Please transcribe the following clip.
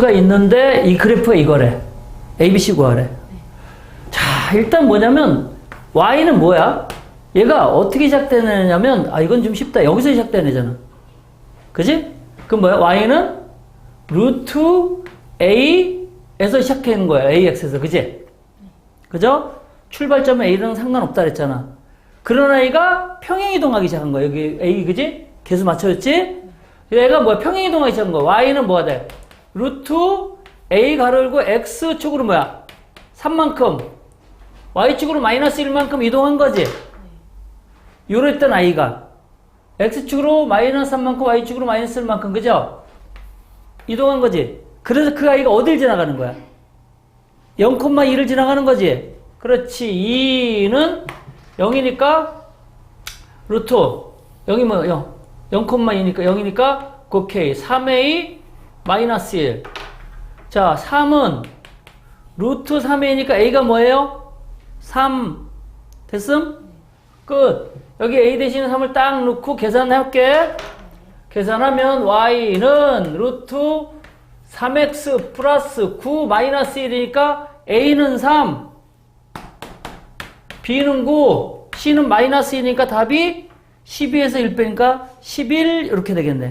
함수가 있는데 이 그래프가 이거래. ABC 구하래. 자, 일단 뭐냐면 y는 뭐야? 얘가 어떻게 시작되느냐면 아 이건 좀 쉽다. 여기서 시작되는 잖아 그지? 그럼 뭐야? y는 루트 a에서 시작하는 거야. ax에서. 그지? 그죠? 출발점은 a랑 상관없다 그랬잖아. 그런 아이가 평행이동하기 시작한 거야. 여기 a 그지? 계수 맞춰졌지? 얘가 뭐야? 평행이동하기 시작한 거야. y는 뭐가 돼? 루트 a 가르고 x축으로 뭐야? 3만큼 y축으로 마이너스 1만큼 이동한 거지. 요랬던 아이가 x축으로 마이너스 3만큼 y축으로 마이너스 1만큼 그죠? 이동한 거지. 그래서 그 아이가 어딜 지나가는 거야? 0,2를 지나가는 거지. 그렇지. 2는 0이니까 루트 여기 뭐 0, 0,2니까 0이니까 곱k 3a 마이너스 1. 자, 3은 루트 3a니까 a가 뭐예요? 3 됐음? 끝. 여기 a 대신에 3을 딱 넣고 계산할게. 계산하면 y는 루트 3x 플러스 9 마이너스 1이니까 a는 3, b는 9, c는 마이너스 2니까 답이 12에서 1 빼니까 11 이렇게 되겠네.